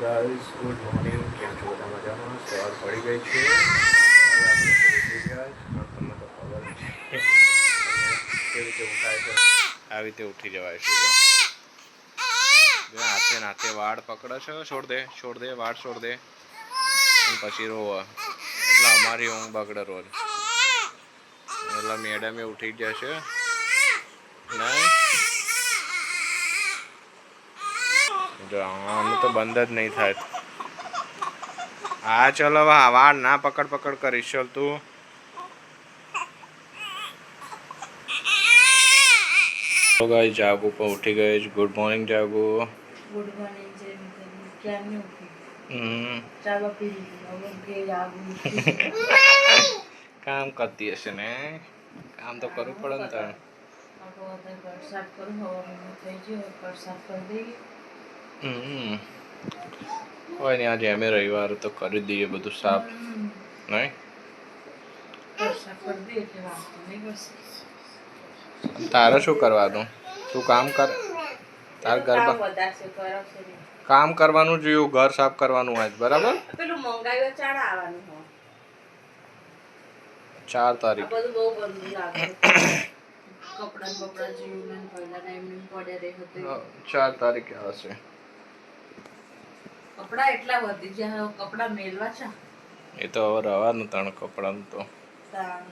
Guys good morning કેમ છો? બધા મજામાં? સવાર પડી ગઈ છે. આવી રીતે ઉઠી જવાય છે હાથે નાથે વાળ પકડે છે, છોડ દે છોડ દે, વાળ છોડ દે. પછી રોવા. એટલે અમારી ઊંઘ બગડે રોજ. એટલે મેડમે ઉઠી જશે. નહીં? જો આનું તો બંધ જ નહીં થાય. હા ચલો હા વાળ ના પકડ પકડ કરીશ. ચલ તું. તો ગાઈ જાગુ પણ ઉઠી ગઈ છે. Good morning Jagu. Good morning જય હમ. ચાલો પી હવે કામ કરતી હશે ને. કામ તો કરવું પડે ને તારે. સાફ કરું. હવાનું થઈ ગયું. હવે સાફ કરી દઈએ. હોય ને આજે અમે રવિવાર તો કરી દઈએ બધું સાફ. નહીં? નહીં તારે શું કરવાનું? તું કામ કર. તાર ઘર કામ નહીં કરવાનું જોયું ઘર સાફ કરવાનું આજ બરાબર? પેલું મંગાવ્યો ચાડા આવવાનું ચાર તારીખ. બધું બહુ ગંદુ લાગે કપડાં બપડા જીવું પહેલા ટાઈમ પડ્યા રહે ચાર તારીખે આવશે. કપડા એટલા વધી ગયા હવે કપડા મેલવા છે? એ તો હવે રવાનું ત્રણ કપડાનું તો. તાણ.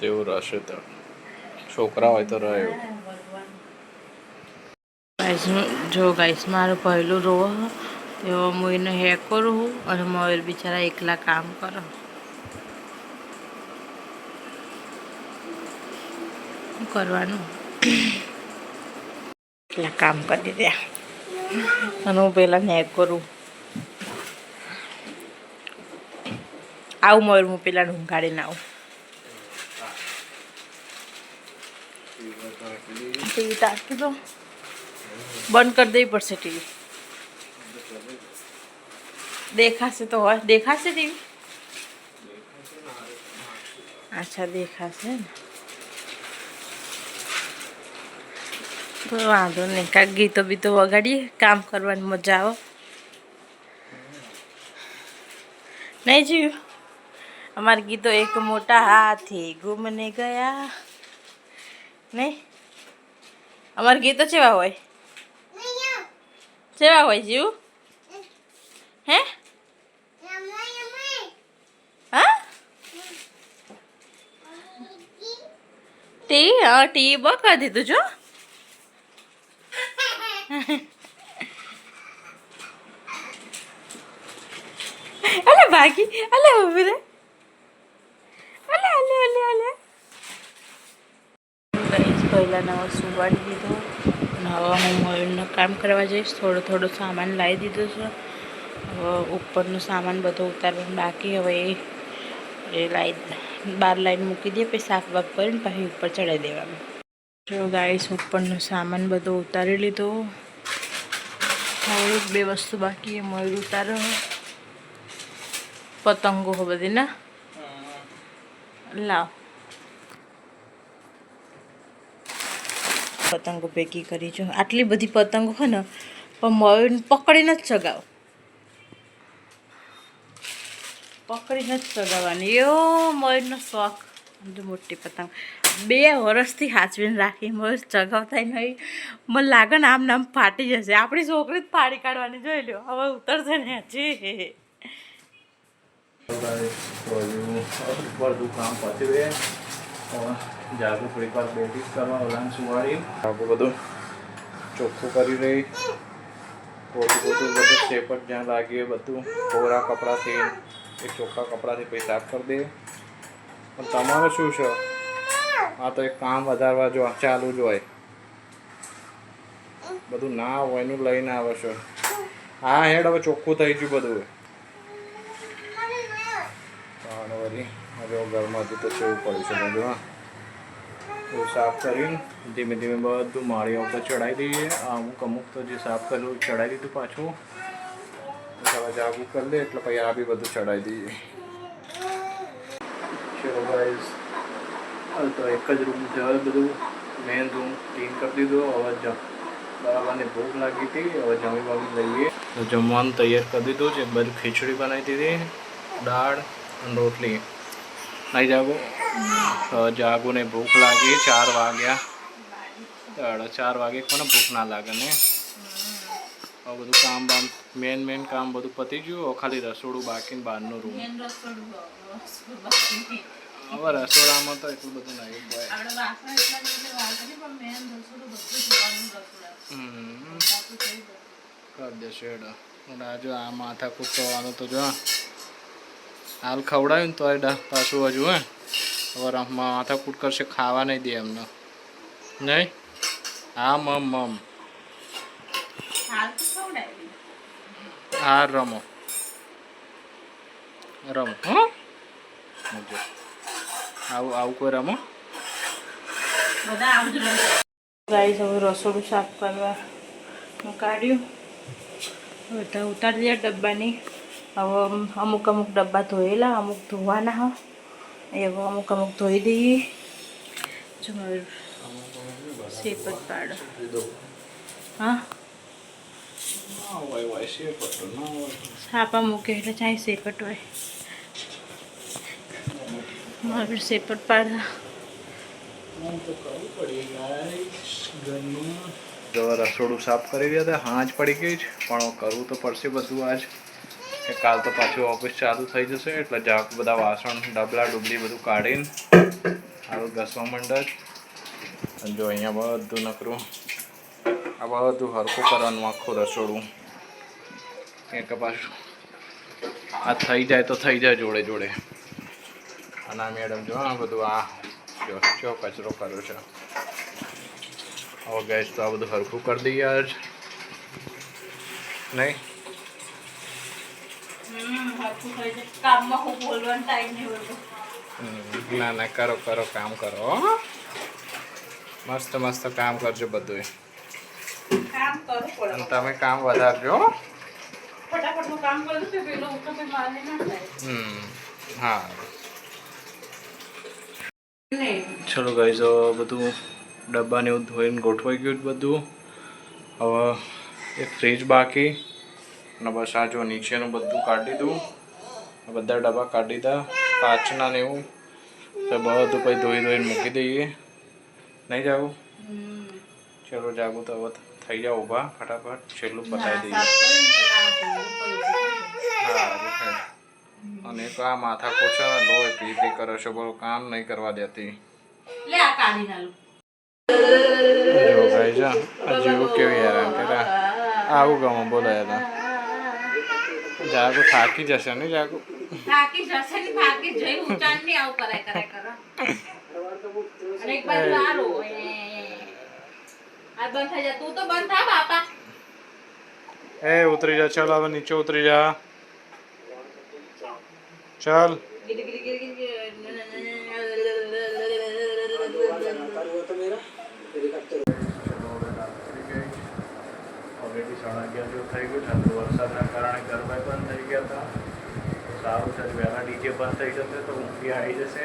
ગંદા રહેશે તો. છોકરા હોય તો રહે. જો ગાઈસ મારું પહેલું રો તેઓ હું એને હે કરું અને મયુર બિચારા એકલા કામ કરો. શું કરવાનું? એકલા કામ કરી રહ્યા અને હું પહેલાં ન્યાય કરું. આવું મોર હું પેલા ઊંઘાડીને આવું. ટીવી તાકી દો. બંધ કરી દેવી પડશે ટીવી. દેખાશે તો હોય. દેખાશે ટીવી? અચ્છા દેખાશે ને. વાંધો નહીં, કાંઈક ગીતો બીતો વગાડીએ, કામ કરવાની મજા આવો. નહીં જીવ્યું અમારે ગીતો એક મોટા હાથી ગુમને ગયા. નહીં? અમારા ગીતો કેવા હોય? કેવા હોય જીવ? હે? હા? ટી હા, ટી બહુ કરી દીધું છો અલે ભાગી અલે ઊભી રે અલે અલે અલે સુવાડી દીધો હવે હું મયુરનું કામ કરવા જઈશ. થોડો થોડો સામાન લાવી દીધો છે. હવે ઉપરનું સામાન બધો ઉતારવાનું બાકી. હવે એ લાઈન, બાર લાઈન મૂકી દઈએ પછી સાફ બાફ કરીને પછી ઉપર ચડાવી દેવાનું. જો ગાઈસ, ઉપરનો સામાન બધો ઉતારી લીધો. હવે બે વસ્તુ બાકી એ મયુર ઉતારો પતંગો હો બધી, ના? લાવ. પતંગો ભેગી કરી છું આટલી બધી પતંગો હોય ને, પણ મયુર પકડીને જ ચગાવ. પકડીને જ ચગાવવાની. એવો મયુરનો શોખ. જો મોટી પતંગ. બે વર્ષથી હાચવીને રાખી મસ્ત ચગાવતા નહીં. મને લાગે ને આમ નામ ફાટી જશે. આપણી છોકરી જ ફાડી કાઢવાની, જોઈ લો હવે ઉતરશે ને હજી. જાગુ થોડીક વાર બેઠી કરવા ઓલાને સુવાડી બધું ચોખ્ખું કરી રહી પોતું પોતું બધું શેપટ જ્યાં બધું કોરા કપડાથી એ ચોખ્ખા કપડાથી પછી સાફ કરી દે પણ તમારે શું છે? આ તો એક કામ વધારવા જો, ચાલુ જ હોય. બધું ના હોય એનું લઈને આવે છે. હા, હેડ, હવે ચોખ્ખું થઈ ગયું બધું. અને વળી, હવે ઘરમાં હતું તો સેવું પડ્યું છે બધું, હા. સાફ કરીને ધીમે ધીમે બધું માળીઓ ઉપર ચડાવી દઈએ. અમુક અમુક તો જે સાફ કરેલું ચડાવી દીધું પાછું. હવે જાગું કરી લે, એટલે પછી આ બી બધું ચડાવી દઈએ. હાલ તો એક જ રૂમ છે બધું મેન રૂમ ક્લીન કરી દીધો, હવે જમ બરાબરને ભૂખ લાગી હતી, હવે જમી બમી લઈએ. તો જમવાનું તૈયાર કરી દીધું છે, બધું ખીચડી બનાવી દીધી, દાળ અને રોટલી. નહીં જાગો. જાગોને ભૂખ લાગી, ચાર વાગ્યા. સાડા ચાર વાગે કોને ભૂખ ના લાગે ને? હવે બધું કામ બામ મેન મેન કામ બધું પતી ગયું ખાલી રસોડું બાકી બહારનો રૂમ હવે રસોડામાં તો એટલું બધું નહીં હોય. કરી દેશે એડો અને આ જો આ માથા કૂદવાનું તો જો. હાલ ખવડાવ્યું તો એડા પાછું હજુ હે. હવે રમ- માથા કૂટ કરશે ખાવા નહીં દે એમને. નહીં? હા મમ મમ. હા રમો. રમો હા. આવું આવું કોઈ રમો. ગાઈસ હવે રસોડું સાફ કરવા કાઢ્યું. બધા ઉતારી દે ડબ્બાની. હવે અમુક અમુક ડબ્બા ધોયેલા અમુક ધોવાના હા. એ હવે અમુક અમુક ધોઈ દઈએ. જો મારું શેપ જ પાડો. હા? છાપા મૂકે એટલે ચાહે સેપટ હોય. મારું સેપટ પાડતા રસોડું સાફ કરી રહ્યા હતા, હાજ પડી ગઈ છે, પણ કરવું તો પડશે બધું આજ. કાલ તો પાછું ઓફિસ ચાલુ થઈ જશે, એટલે જાક બધા વાસણ, ડબલા, ડુબલી બધું કાઢીને સારું ઘસવા માંડે જો અહીંયા બધું નકરું, આ બધું હરખું કરવાનું, આખું રસોડું. કે પાછું આ થઈ જાય તો થઈ જાય જોડે જોડે. અને આ મેડમ જો આ બધું આ જો જો કચરો કર્યો છે. હવે ગેસ તો આ બધું હરખું કરી દઈએ આજ. નહીં? ના ના કરો કરો કામ કરો હો. મસ્ત મસ્ત કામ કરજો બધું તમે કામ વધારજો હો. ફટાફટનું કામ કરું છું પેલો ઉઠો પછી મારે ના થાય હમ હા નહીં ચલો ગાઈ હવે બધું ડબ્બાને એવું ધોઈને ગોઠવાઈ ગયું બધું. હવે એક ફ્રીજ બાકી. અને બસ આ જો નીચેનું બધું કાઢી દીધું બધા ડબ્બા કાઢી દીધા કાચના ને એવું. તો બધું પછી ધોઈ ધોઈને મૂકી દઈએ. નહીં જાવું? ચલો જાગું તો હવે થઈ જાઓ ઊભા. ફટાફટ છેલ્લું બતાવી દઈએ. આ માથા કોચા ને પી પી કરે છે? બોલો કામ નહીં કરવા દેતી. લે આ કાઢી ના જો ભાઈ જા આ જેવું કેવી હેરાન કરે આવું ગમો બોલાય યાર જાગો થાકી જશે ને જાગો. થાકી જશે ને થાકી જઈ ઉચાનની આવું કરાય કરાય કરો અને એક બાજુ આરો આ બંધ થઈ જા. તું તો બંધ થા બાપા. એ ઉતરી જા ચાલ હવે નીચે ઉતરી જા. ચાલ ઓલરેડી જેવું થઈ ગયું છે. વરસાદના કારણે ગરબા બંધ થઈ ગયા હતા. સારું છે વહેલા ડીજે બંધ થઈ જશે તો ઊંઘી આવી જશે.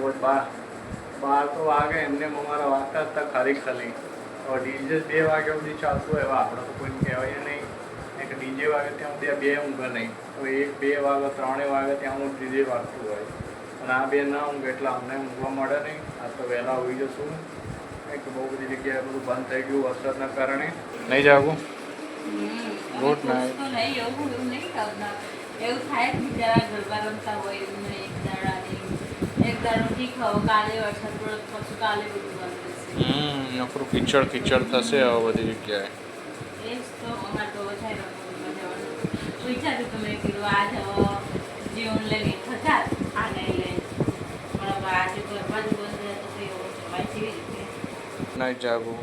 રોજ બાર બાર તો વાગે. એમને અમારા વાગતા હતા ખાલી ખાલી ડીજે બે વાગ્યા સુધી ચાલતું હોય. આપડે તો કોઈને કહેવાય નહીં. એક ડીજે વાગે ત્યાં સુધી બે ઊંઘે નહીં. તો એક બે વાગે ત્રણે વાગે ત્યાં હું ડીજે વાગતું હોય. અને આ બે ના ઊંઘે એટલે અમને ઊંઘવા મળે નહીં. આ તો વહેલા હોઈ જશું. એક બહુ બધી જગ્યાએ બધું બંધ થઈ ગયું વરસાદના કારણે. નહીં જાગું? Good night. નહીં એવું થાય કે બિચારા ગરબા રમતા હોય એક દાડા એક દાડો ઠીક હવે કાલે વરસાદ પડે પછી કાલે બધું બંધ થશે. હમ નકરું કિચડ કિચડ થશે હવે બધી જગ્યાએ. એ જ તો અમારે તો થાય વિચાર્યું તમે કીધું હવે જીવન લઈને થતા આ નહીં લઈને પણ આજે જ બંધ રહે તો એવું જવાય જેવી રીતે? નહીં જાગું